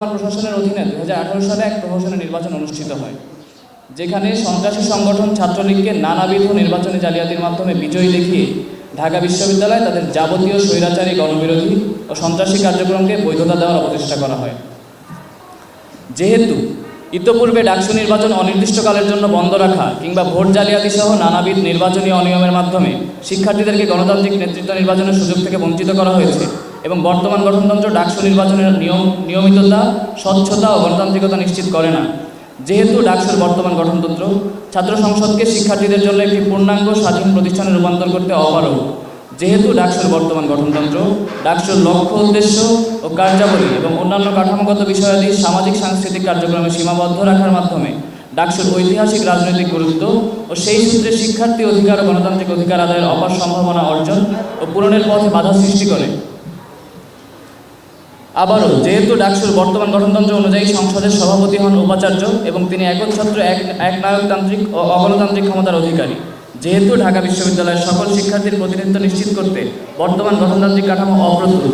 প্রশাসনের অধীনে দুহাজার আঠারো সালে এক প্রহসনের নির্বাচন অনুষ্ঠিত হয়, যেখানে সন্ত্রাসী সংগঠন ছাত্রলীগকে নানাবিধ নির্বাচনী জালিয়াতির মাধ্যমে বিজয়ী দেখিয়ে ঢাকা বিশ্ববিদ্যালয়ে তাদের যাবতীয় স্বৈরাচারী, গণবিরোধী ও সন্ত্রাসী কার্যক্রমকে বৈধতা দেওয়ার অপচেষ্টা করা হয়। যেহেতু ইতোপূর্বে ডাকসু নির্বাচন অনির্দিষ্টকালের জন্য বন্ধ রাখা কিংবা ভোট জালিয়াতি সহ নানাবিধ নির্বাচনী অনিয়মের মাধ্যমে শিক্ষার্থীদেরকে গণতান্ত্রিক নেতৃত্ব নির্বাচনের সুযোগ থেকে বঞ্চিত করা হয়েছে এবং বর্তমান গঠনতন্ত্র ডাকসু নির্বাচনের নিয়ম, নিয়মিততা, স্বচ্ছতা ও গণতান্ত্রিকতা নিশ্চিত করে না। যেহেতু ডাকসুর বর্তমান গঠনতন্ত্র, ছাত্র সংসদকে শিক্ষার্থীদের জন্য একটি পূর্ণাঙ্গ স্বাধীন প্রতিষ্ঠানে রূপান্তর করতে অপারগ। যেহেতু ডাকসুর বর্তমান গঠনতন্ত্র, ডাকসুর লক্ষ্য উদ্দেশ্য ও কার্যাবলী এবং অন্যান্য কাঠামোগত বিষয়াদি সামাজিক সাংস্কৃতিক কার্যক্রমে সীমাবদ্ধ রাখার মাধ্যমে ডাকসুর ঐতিহাসিক রাজনৈতিক গুরুত্ব ও সেই সূত্রে শিক্ষার্থী অধিকার ও গণতান্ত্রিক অধিকার আদায়ের অপার সম্ভাবনা অর্জন ও পূরণের পথে বাধা সৃষ্টি করে। আবারও, যেহেতু ডাকসুর বর্তমান গঠনতন্ত্র অনুযায়ী সংসদের সভাপতি হন উপাচার্য এবং তিনি একচ্ছত্র এক নায়কতান্ত্রিক ও অগণতান্ত্রিক ক্ষমতার অধিকারী। যেহেতু ঢাকা বিশ্ববিদ্যালয়ের সকল শিক্ষার্থীর প্রতিনিধিত্ব নিশ্চিত করতে বর্তমান গঠনতান্ত্রিক কাঠামো অপ্রতুল।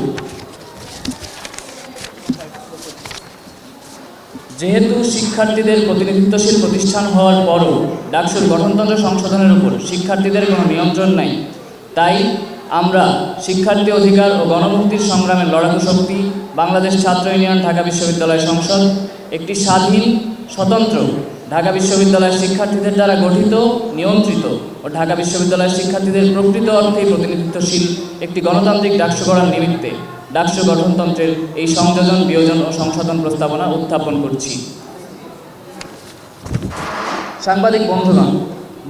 যেহেতু শিক্ষার্থীদের প্রতিনিধিত্বশীল প্রতিষ্ঠান হওয়ার পরও ডাকসুর গঠনতন্ত্র সংশোধনের উপর শিক্ষার্থীদের কোনো নিয়ন্ত্রণ নাই, তাই আমরা শিক্ষার্থী অধিকার ও গণমুক্তির সংগ্রামের লড়াকু শক্তি বাংলাদেশ ছাত্র ইউনিয়ন ঢাকা বিশ্ববিদ্যালয় সংসদ একটি স্বাধীন, স্বতন্ত্র ঢাকা বিশ্ববিদ্যালয়ের শিক্ষার্থীদের দ্বারা গঠিত, নিয়ন্ত্রিত ও ঢাকা বিশ্ববিদ্যালয়ের শিক্ষার্থীদের প্রকৃত অর্থে প্রতিনিধিত্বশীল একটি গণতান্ত্রিক ডাকসু করার নিমিত্তে ডাকসু গঠনতন্ত্রের এই সংযোজন, বিয়োজন ও সংশোধন প্রস্তাবনা উত্থাপন করছি। সাংবাদিক বন্ধুগণ,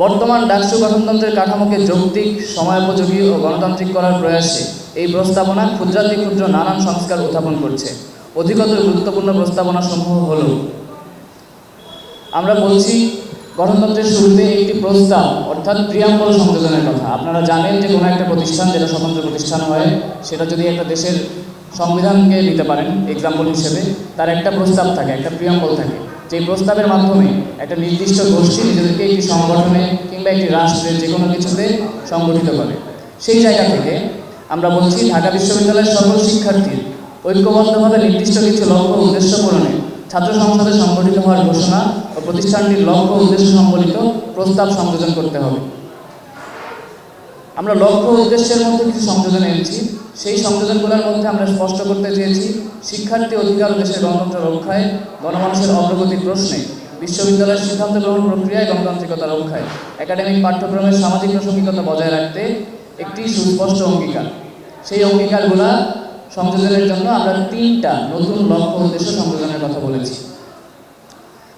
বর্তমান ডাকসু গঠনতন্ত্রের কাঠামোকে যৌক্তিক, সময়োপযোগী ও গণতান্ত্রিক করার প্রয়াসে এই প্রস্তাবনা ক্ষুদ্রাতি ক্ষুদ্র নানান সংস্কার উত্থাপন করছে। অধিকতর গুরুত্বপূর্ণ প্রস্তাবনা সমূহ হল, আমরা বলছি, গণতন্ত্রের শুরুতে একটি প্রস্তাব, অর্থাৎ প্রিয়াম্বল সংযোজনের কথা। আপনারা জানেন যে কোনো একটা প্রতিষ্ঠান, যেটা স্বতন্ত্র প্রতিষ্ঠান হয়, সেটা যদি একটা দেশের সংবিধানকে নিতে পারেন এক্সাম্পল হিসেবে, তার একটা প্রস্তাব থাকে, একটা প্রিয়াম্বল থাকে। যে প্রস্তাবের মাধ্যমে একটা নির্দিষ্ট গোষ্ঠী নিজেদেরকে একটি সংগঠনে কিংবা একটি রাষ্ট্রের যে কোনো কিছুতে সংগঠিত করে। সেই জায়গা থেকে আমরা বলছি ঢাকা বিশ্ববিদ্যালয়ের সকল শিক্ষার্থীর ঐক্যবদ্ধভাবে নির্দিষ্ট কিছু লক্ষ্য উদ্দেশ্য পূরণে ছাত্র সংসদে সংগঠিত হওয়ার ঘোষণা ও প্রতিষ্ঠানটির লক্ষ্য উদ্দেশ্য সম্বলিত প্রস্তাব সংযোজন করতে হবে। আমরা লক্ষ্য উদ্দেশ্যের মধ্যে কিছু সংযোজন এনেছি। সেই সংযোজনগুলোর মধ্যে আমরা স্পষ্ট করতে চেয়েছি, শিক্ষার্থী অধিকার দেশের গণতন্ত্র রক্ষায় গণমানুষের অগ্রগতির প্রশ্নে বিশ্ববিদ্যালয়ের সিদ্ধান্ত গ্রহণ প্রক্রিয়ায় গণতান্ত্রিকতা রক্ষায়। একাডেমিক পাঠ্যক্রমের সামাজিক প্রাসঙ্গিকতা বজায় রাখতে একটি সুস্পষ্ট অঙ্গীকার। সেই অঙ্গীকারগুলা সংযোজনের জন্য আমরা তিনটা নতুন লক্ষ্য উদ্দেশ্য সংযোজনের কথা বলেছি।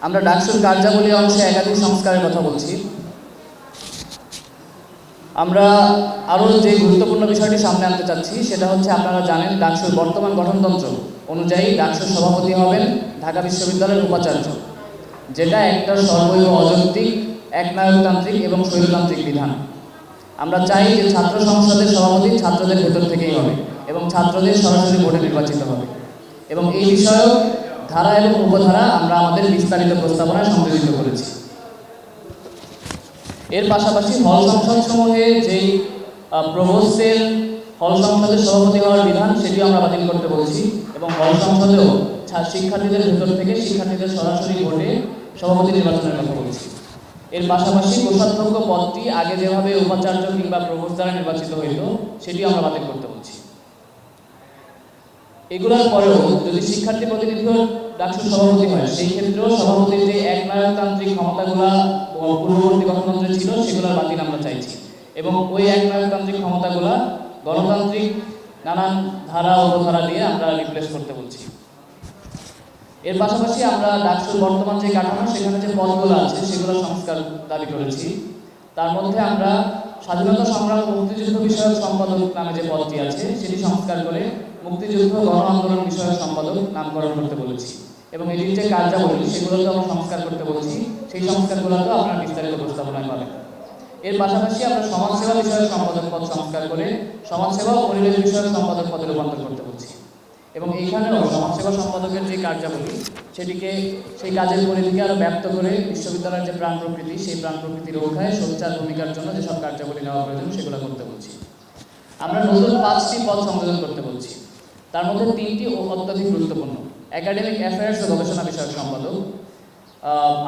আমরা ডাকসুর কার্যাবলী অংশে একাধিক সংস্কারের কথা বলছি। আমরা আরও যে গুরুত্বপূর্ণ বিষয়টি সামনে আনতে চাচ্ছি, সেটা হচ্ছে আপনারা জানেন ডাকসুর বর্তমান গঠনতন্ত্র অনুযায়ী ডাকসুর সভাপতি হবেন ঢাকা বিশ্ববিদ্যালয়ের উপাচার্য, যেটা একটা সর্বৈব অযৌক্তিক, একনায়কতান্ত্রিক এবং শৈলতান্ত্রিক বিধান। আমরা চাই যে ছাত্র সংসদের সভাপতি ছাত্রদের ভেতর থেকেই হবে এবং ছাত্রদের সরাসরি ভোটে নির্বাচিত হবে। এবং এই বিষয়ক ধারা এবং উপধারা আমরা আমাদের বিস্তারিত প্রস্তাবনায় সংযোজিত করেছি। এর পাশাপাশি হল সংসদ সমূহে যেই প্রভোস্টের হল সংসদের সভাপতি হওয়ার বিধান সেটিও আমরা বাতিল করতে বলছি এবং হল সংসদেও শিক্ষার্থীদের ভেতর থেকে শিক্ষার্থীদের সরাসরি ভোটে সভাপতি নির্বাচনের কথা বলছি। এর পাশাপাশি কোষাধ্যক্ষ পদটি আগে যেভাবে উপাচার্য কিংবা প্রভোস্ট দ্বারা নির্বাচিত হইত, সেটিও আমরা বাতিল করতে বলছি। এগুলোর পরেও যদি শিক্ষার্থী প্রতিনিধিও ডাকসুর সভাপতি হয়, সেই ক্ষেত্রেও সভাপতির যে একনায়কতান্ত্রিক ক্ষমতাগুলা পূর্ববর্তী গণতন্ত্রে ছিল, সেগুলোর বাতিল আমরা চাইছি। এবং ওই একনায়কতান্ত্রিক ক্ষমতাগুলা গণতান্ত্রিক নানান ধারা উপধারা দিয়ে আমরা রিপ্লেস করতে বলছি। এর পাশাপাশি আমরা ডাকসুর বর্তমান যে কাঠামো, সেখানে যে পদগুলো আছে, সেগুলো সংস্কার দাবি করেছি। তার মধ্যে আমরা স্বাধীনতা সংগ্রাম মুক্তিযুদ্ধ বিষয়ক সম্পাদক নামে যে পদটি আছে, সেটি সংস্কার করে মুক্তিযুদ্ধ গণ আন্দোলন বিষয়ক সম্পাদক নামকরণ করতে বলেছি। এবং এটির যে কার্যাবলী সেগুলোকে আমরা সংস্কার করতে বলেছি। সেই সংস্কারগুলোতেও আপনারা বিস্তারিত প্রস্তাবনায় পাবেন। এর পাশাপাশি আমরা সমাজসেবা বিষয়ক সম্পাদক পদ সংস্কার করে সমাজসেবা ও পরিবেশ বিষয়ক সম্পাদক পদে রূপান্তর করতে বলছি। এবং এইখানেও সমাজসেবা সম্পাদকের যে কার্যাবলী, সেটিকে সেই কাজের পরিধিকে আরও ব্যপ্ত করে বিশ্ববিদ্যালয়ের যে প্রাণ প্রকৃতি, সেই প্রাণ প্রকৃতি রক্ষায় সোচ্চার ভূমিকার জন্য যেসব কার্যাবলী নেওয়া প্রয়োজন, সেগুলো করতে বলছি। আমরা নতুন পাঁচটি পদ সংযোজন করতে বলছি। তার মধ্যে তিনটি অত্যাধিক গুরুত্বপূর্ণ। একাডেমিক অ্যাফেয়ার্স ও গবেষণা বিষয়ক সম্পাদক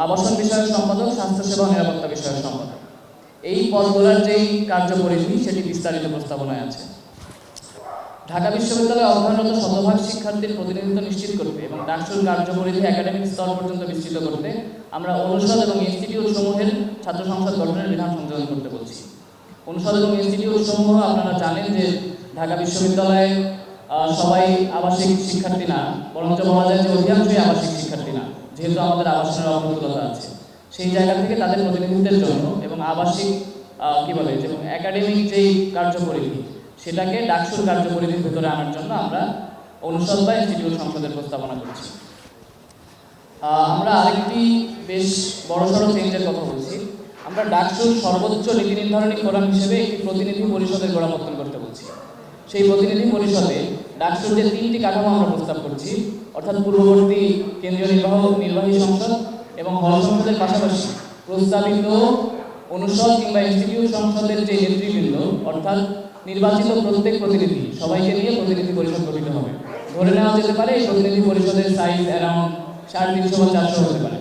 আবাসন বিষয়ক সম্পাদক, স্বাস্থ্যসেবা ও নিরাপত্তা বিষয়ক সম্পাদক। এই পদগুলোর যেই কার্যপরিধি, সেটি বিস্তারিত প্রস্তাবনায় আছে। ঢাকা বিশ্ববিদ্যালয়ে অধ্যয়নরত শতভাগ শিক্ষার্থীর প্রতিনিধিত্ব নিশ্চিত করতে এবং ডাকসুর কার্যপরিধি একাডেমিক স্তর পর্যন্ত বিস্তৃত করতে আমরা অনুষদ এবং ইনস্টিটিউট সমূহের ছাত্র সংসদ গঠনের বিধান সংযোজন করতে বলছি। অনুষদ এবং ইনস্টিটিউট সমূহ আপনারা জানেন যে ঢাকা বিশ্ববিদ্যালয়ে সবাই আবাসিক শিক্ষার্থী না, বরঞ্চ বলা যায় যে অধিকাংশই আবাসিক শিক্ষার্থী না, যেহেতু আমাদের আবাসনের অপ্রতুলতা আছে। সেই জায়গা থেকে তাদের প্রতিনিধিত্বের জন্য এবং আবাসিক কি বলে যে একাডেমিক যেই কার্যপরিধি সেটাকে ডাকসুর কার্যপরিধির ভেতরে আনার জন্য আমরা অনুষদ বা ইনস্টিটিউট সংসদের প্রস্তাবনা করছি। আমরা আরেকটি বেশ বড় বড়সড় চেঞ্জের কথা বলছি। আমরা ডাকসুর সর্বোচ্চ নীতি নির্ধারণী ফোরাম হিসেবে একটি প্রতিনিধি পরিষদের গোড়াপত্তন করতে বলছি। সেই প্রতিনিধি পরিষদে ডাকসুর যে তিনটি কাঠামো আমরা প্রস্তাব করছি, অর্থাৎ পূর্ববর্তী কেন্দ্রীয় নির্বাহ, নির্বাহী সংসদ এবং হল সংসদের পাশাপাশি প্রস্তাবিত অনুষদ কিংবা ইনস্টিটিউট সংসদের যে নেতৃবৃন্দ, অর্থাৎ নির্বাচিত প্রত্যেক প্রতিনিধি, সবাইকে নিয়ে প্রতিনিধি পরিষদ গঠিত হবে। ধরে নেওয়া যেতে পারে, এই প্রতিনিধি পরিষদের সাইজ অ্যারাউন্ড সাড়ে তিনশো বা চারশো হতে পারে।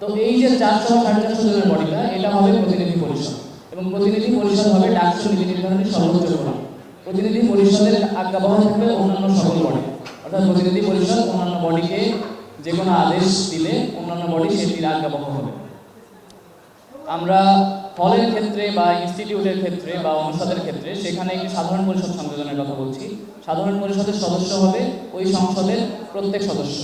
তো এই যে চারশো বা সাড়ে চারশো জনের বডিটা এটা হবে প্রতিনিধি পরিষদ। এবং প্রতিনিধি পরিষদ হবে ডাকসু নীতি নির্ধারণী সর্বোচ্চ ফোরাম প্রতিনিধি পরিষদের আজ্ঞাবহ থাকবে অন্যান্য সকল বডি অর্থাৎ প্রতিনিধি পরিষদ অন্যান্য বডিকে যে কোনো আদেশ দিলে অন্যান্য বডি সেটির আজ্ঞাবহ হবে। আমরা হলের ক্ষেত্রে বা ইনস্টিটিউটের ক্ষেত্রে বা অনুষদের ক্ষেত্রে সেখানে একটি সাধারণ পরিষদ সংযোজনের কথা বলছি। সাধারণ পরিষদের সদস্য হবে ওই সংসদের প্রত্যেক সদস্য।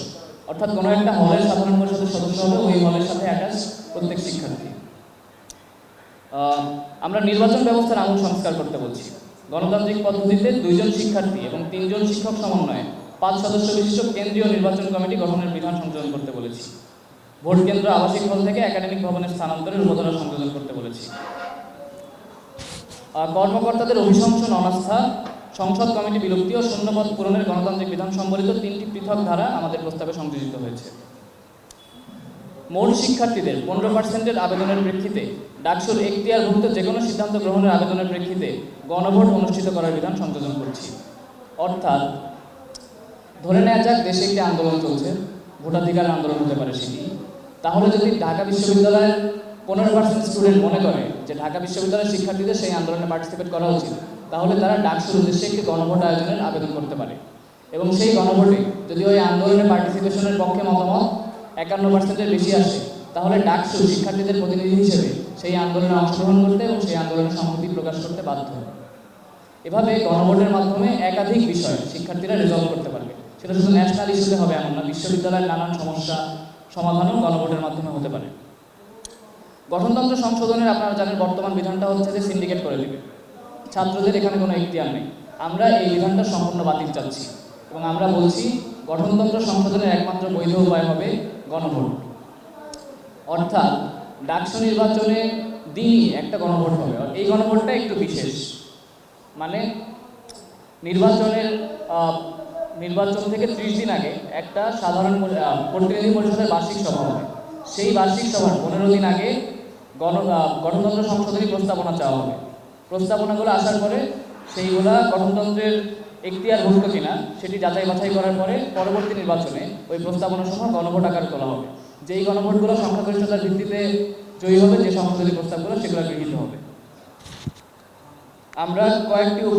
অর্থাৎ কোনো একটা হলের সাধারণ পরিষদের সদস্য হবে ওই হলের সাথে অ্যাটাচ প্রত্যেক শিক্ষার্থী। আমরা নির্বাচন ব্যবস্থার আমূল সংস্কার করতে বলছি। গণতান্ত্রিক পদ্ধতিতে দুইজন শিক্ষার্থী এবং তিনজন শিক্ষক সমন্বয়ে পাঁচ সদস্য বিশিষ্ট কেন্দ্রীয় নির্বাচন কমিটি গঠনের বিধান সংযোজন করতে বলেছি। ভোট কেন্দ্র আবাসিক হল থেকে একাডেমিক ভবনের স্থানান্তরের উপধারা সংযোজন করতে বলেছি। কর্মকর্তাদের অভিশংসন অনাস্থা সংসদ কমিটি বিলুপ্তি ও শূন্যপদ পূরণের গণতান্ত্রিক বিধান সম্বলিত তিনটি পৃথক ধারা আমাদের প্রস্তাবে সংযোজিত হয়েছে। মোট শিক্ষার্থীদের পনেরো পার্সেন্টের আবেদনের প্রেক্ষিতে, ডাকসুর এখতিয়ারভুক্ত যে কোনো সিদ্ধান্ত গ্রহণের আবেদনের প্রেক্ষিতে গণভোট অনুষ্ঠিত করার বিধান সংযোজন করছি। অর্থাৎ, ধরে নেওয়া যাক দেশে একটি আন্দোলন চলছে ভোটাধিকার আন্দোলন হতে পারে সেটি। তাহলে যদি ঢাকা বিশ্ববিদ্যালয়ের পনেরো পার্সেন্ট স্টুডেন্ট মনে করে যে ঢাকা বিশ্ববিদ্যালয়ের শিক্ষার্থীদের সেই আন্দোলনে পার্টিসিপেট করা উচিত, তাহলে তারা ডাকসুর উদ্দেশ্যে একটি গণভোট আয়োজনের আবেদন করতে পারে। এবং সেই গণভোটে যদি ওই আন্দোলনে পার্টিসিপেশনের পক্ষে মতামত একান্ন পার্সেন্টের বেশি আসে, তাহলে ডাকসু শিক্ষার্থীদের প্রতিনিধি হিসেবে সেই আন্দোলনে অংশগ্রহণ করতে এবং সেই আন্দোলনে সংহতি প্রকাশ করতে বাধ্য এভাবে গণভোটের মাধ্যমে একাধিক বিষয় শিক্ষার্থীরা রেজলভ করতে পারবে। সেটা শুধু ন্যাশনাল ইস্যুতে হবে এমন না, বিশ্ববিদ্যালয়ের নানান সমস্যা সমাধানও গণভোটের মাধ্যমে হতে পারে। গঠনতন্ত্র সংশোধনের আপনারা জানেন বর্তমান বিধানটা হচ্ছে যে সিন্ডিকেট করে দেবে ছাত্রদের এখানে কোনো ইখতিয়ার নেই। আমরা এই বিধানটা সম্পূর্ণ বাতিল চাচ্ছি এবং আমরা বলছি গঠনতন্ত্র সংশোধনের একমাত্র বৈধ উপায় হবে গণভোট। অর্থাৎ ডাকসু নির্বাচনে দিনই একটা গণভোট হবে। এই গণভোটটা একটু বিশেষ। মানে নির্বাচনের নির্বাচন থেকে ত্রিশ দিন আগে একটা সাধারণ প্রতিনিধি পরিষদের বার্ষিক সভা হবে। সেই বার্ষিক সভার পনেরো দিন আগে গণ গণতন্ত্র সংশোধনী প্রস্তাবনা চাওয়া হবে। প্রস্তাবনাগুলো আসার পরে সেইগুলা গণতন্ত্রের এখতিয়ারভুক্ত কিনা, সেটি যাচাই বাছাই করার পরে পরবর্তী নির্বাচনে ওই প্রস্তাবনা সহ গণভোট আকার তোলা হবে। যেই গণভোটগুলো সংখ্যাগরিষ্ঠতার ভিত্তিতে জয়ী হবে, যে সংশোধনী প্রস্তাবগুলো, সেগুলো গৃহীত হবে। আমরা কয়েকটি উপ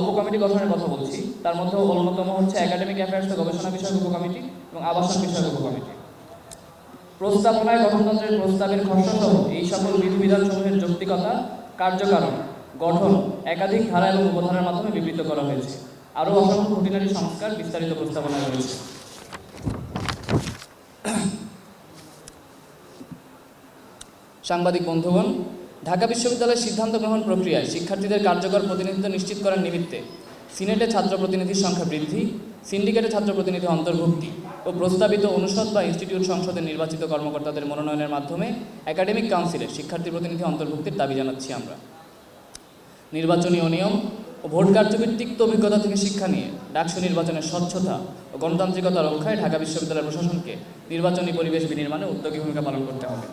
উপকমিটি গঠনের কথা বলছি। তার মধ্যে অন্যতম হচ্ছে একাডেমিক অ্যাফেয়ার্স গবেষণা বিষয়ক উপকমিটি এবং আবাসন বিষয়ক উপকমিটি। প্রস্তাবনায় গঠনতন্ত্রের প্রস্তাবের খসড়াসহ এই সকল বিধিবিধান সমূহের যৌক্তিকতা, কার্যকারণ, গঠন, একাধিক ধারা এবং উপধারার মাধ্যমে বিবৃত করা হয়েছে। আরও অসংখ্য খুঁটিনাটি সংস্কার বিস্তারিত প্রস্তাবনা রয়েছে। সাংবাদিক বন্ধুগণ ঢাকা বিশ্ববিদ্যালয়ের সিদ্ধান্ত গ্রহণ প্রক্রিয়ায় শিক্ষার্থীদের কার্যকর প্রতিনিধিত্ব নিশ্চিত করার নিমিত্তে সিনেটে ছাত্র প্রতিনিধির সংখ্যা বৃদ্ধি, সিন্ডিকেটে ছাত্র প্রতিনিধি অন্তর্ভুক্তি ও প্রস্তাবিত অনুষদ বা ইনস্টিটিউট সংসদের নির্বাচিত কর্মকর্তাদের মনোনয়নের মাধ্যমে একাডেমিক কাউন্সিলে শিক্ষার্থী প্রতিনিধি অন্তর্ভুক্তির দাবি জানাচ্ছি আমরা। নির্বাচনী অনিয়ম ও ভোট কার্যভিত্তিক অভিজ্ঞতা থেকে শিক্ষা নিয়ে ডাকসু নির্বাচনের স্বচ্ছতা ও গণতান্ত্রিকতা রক্ষায় ঢাকা বিশ্ববিদ্যালয় প্রশাসনকে নির্বাচনী পরিবেশ বিনির্মাণে উদ্যোগী ভূমিকা পালন করতে হবে।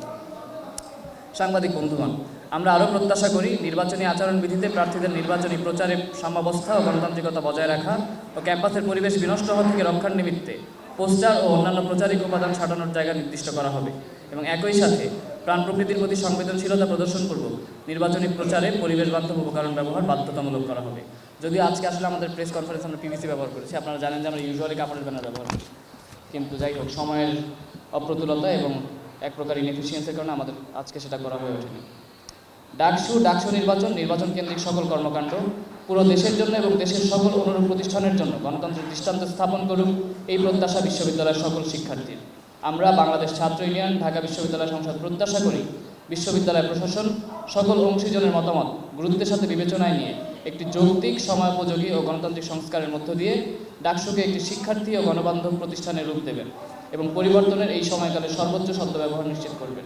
সাংবাদিক বন্ধুগণ আমরা আরও প্রত্যাশা করি নির্বাচনী আচরণবিধিতে প্রার্থীদের নির্বাচনী প্রচারে সাম্যাবস্থা ও গণতান্ত্রিকতা বজায় রাখা ও ক্যাম্পাসের পরিবেশ বিনষ্ট হওয়া থেকে রক্ষার নিমিত্তে পোস্টার ও অন্যান্য প্রচারিক উপাদান সাজানোর জায়গা নির্দিষ্ট করা হবে এবং একই সাথে প্রাণ প্রকৃতির প্রতি সংবেদনশীলতা প্রদর্শন করব। নির্বাচনী প্রচারে পরিবেশ বান্ধব উপকরণ ব্যবহার বাধ্যতামূলক করা হবে। যদিও আজকে আসলে আমাদের প্রেস কনফারেন্স আমরা পিভিসি ব্যবহার করেছি, আপনারা জানেন যে আমরা ইউজুয়ালি কাপড়ের ব্যানার ব্যবহার করি। কিন্তু যাই হোক, সময়ের অপ্রতুলতা এবং এক প্রকার ইনএফিসিয়েন্সির কারণে আমাদের আজকে সেটা করা হয়ে ওঠেনি। ডাকসু ডাকসু নির্বাচন নির্বাচন কেন্দ্রিক সকল কর্মকাণ্ড, পুরো দেশের জন্য এবং দেশের সকল অনুরূপ প্রতিষ্ঠানের জন্য গণতন্ত্রের দৃষ্টান্ত স্থাপন করুক এই প্রত্যাশা বিশ্ববিদ্যালয়ের সকল শিক্ষার্থীর। আমরা বাংলাদেশ ছাত্র ইউনিয়ন, ঢাকা বিশ্ববিদ্যালয় সংসদ প্রত্যাশা করি বিশ্ববিদ্যালয় প্রশাসন সকল অংশীজনের মতামত গুরুত্বের সাথে বিবেচনায় নিয়ে একটি যৌক্তিক, সময়োপযোগী ও গণতান্ত্রিক সংস্কারের মধ্য দিয়ে ডাকসুকে একটি শিক্ষার্থী ও গণবান্ধব প্রতিষ্ঠানের রূপ দেবেন এবং পরিবর্তনের এই সময়কালে সর্বোচ্চ শব্দ সদ্ব্যবহার নিশ্চিত করবেন।